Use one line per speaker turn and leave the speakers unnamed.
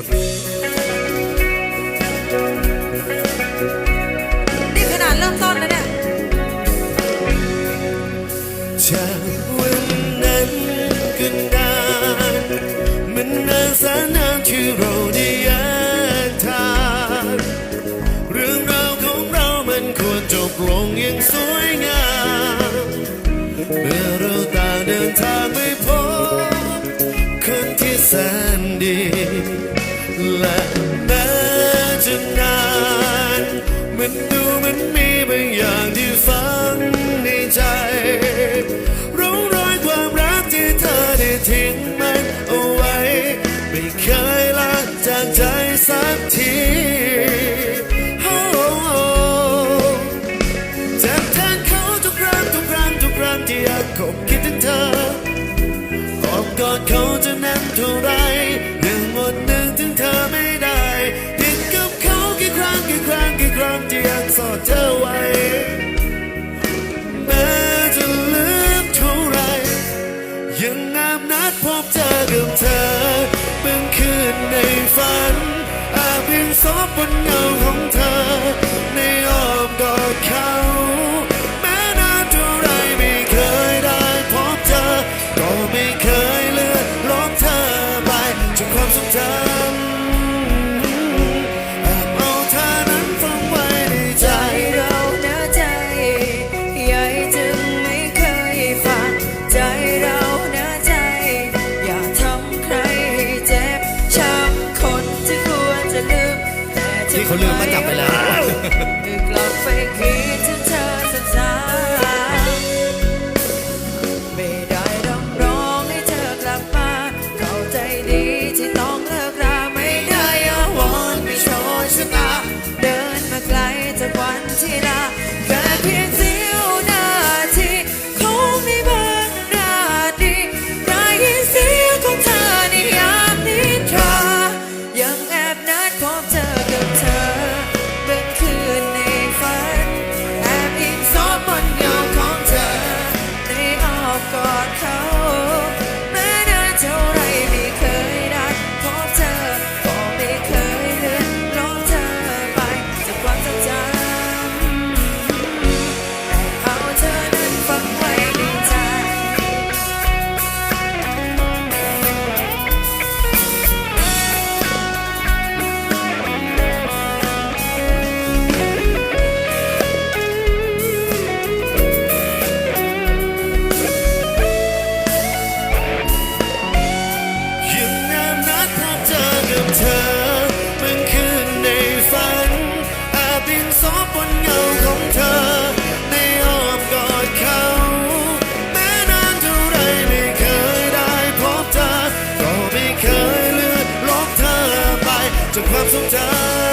ุณ
นี่ขนาดเริ่มต้นแล้วเนี่ย
จากวันนั้นกันนานมันนานแสนนานที่เราได้แยกทางเรื่องราวของเรามันควรจบลงอย่างสวยงามเมื่อเราต่างเดินทางไปพบคนที่แสนดี และแม้จะนานเหมือนดู บเจอกับเธอเมื่อคืนในฝันอาเพียงซอบบนเงาของเธอ ในอ้อมกอดค เขา
ลืมมาจับไปแล้ว
บนเงาของเธอ ในอ้อมกอดเขา แม้นานเท่าไรไม่เคยได้พบเธอ ก็ไม่เคยเลือนลบเธอไปจากความทรงจำ